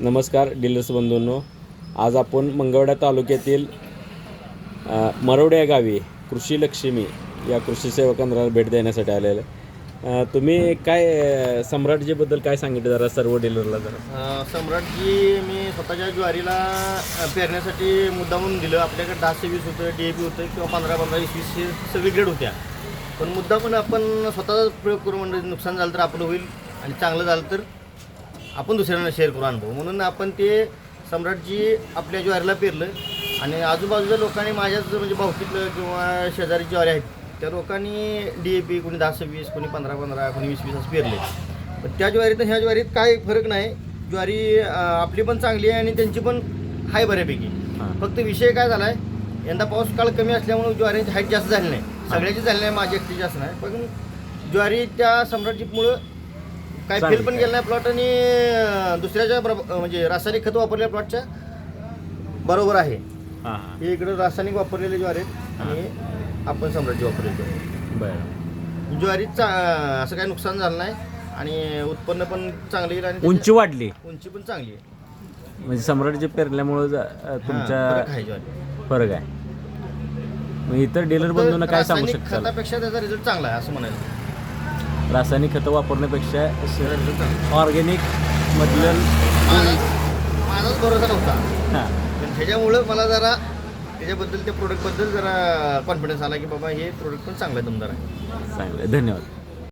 नमस्कार डीलर्स बंधूंनो. आज आपण मंगळवड्या तालुक्यातील मरवड्या या गावी कृषी लक्ष्मी या कृषी सेवा केंद्राला भेट देण्यासाठी आलेलं आहे. तुम्ही काय सम्राटजीबद्दल काय सांगितलं जरा सर्व डीलरला जरा? सम्राटजी मी स्वतःच्या ज्वारीला पेरण्यासाठी मुद्दा म्हणून दिलं. आपल्याकडे दहाशे वीस होतं डी ए पी होतं किंवा पंधरा पंधरा वीस वीसशे सगळी ग्रेड होत्या. पण मुद्दा पण आपण स्वतःचा प्रयोग करू म्हणजे नुकसान झालं तर आपलं होईल आणि चांगलं झालं तर? आपण दुसऱ्यांना शेअर करू अनुभव म्हणून आपण ते सम्राटजी आपल्या ज्वारीला पेरलं आणि आजूबाजूच्या लोकांनी माझ्याच म्हणजे भावकीतलं किंवा शेजारी ज्वारी आहेत त्या लोकांनी डी ए पी कोणी दहा सव्वीस कोणी पंधरा पंधरा कोणी वीस वीस असं पेरले. पण त्या ज्वारीत ह्या ज्वारीत काय फरक नाही. ज्वारी आपली पण चांगली आहे आणि त्यांची पण हाय बऱ्यापैकी. फक्त विषय काय झाला आहे यंदा पाऊस काळ कमी असल्यामुळे ज्वारीची हाईट जास्त झाली नाही. सगळ्याची झाली नाही माझी एकटी जास्त नाही. पण ज्वारी त्या सम्राटजीमुळं काय फेल पण गेला नाही प्लॉट आणि दुसऱ्याच्या म्हणजे रासायनिक खतं वापरलेल्या प्लॉटच्या बरोबर आहे. हां इकडं रासायनिक वापरलेले ज्वारी आहेत आणि आपण सम्राटजी वापरलेले ज्वारी बरं. असं काही नुकसान झालं नाही आणि उत्पन्न पण चांगलं येईल आणि उंची वाढली. उंची पण चांगली आहे. म्हणजे पेरल्यामुळं ज- हां, तुमच्या फरक आहे मग इतर डीलर बंधूंना काय सांगू शकता खतापेक्षा त्याचा रिझल्ट चांगला आहे असं म्हणायचं. रासायनिक खतं वापरण्यापेक्षा ऑर्गॅनिक मधलं माझाच भरोसा नव्हता. हां. पण ह्याच्यामुळं मला जरा त्याच्याबद्दल त्या प्रोडक्टबद्दल जरा कॉन्फिडन्स आला की बाबा हे प्रोडक्ट पण चांगलं आहे दमदार आहे. चांगलं धन्यवाद.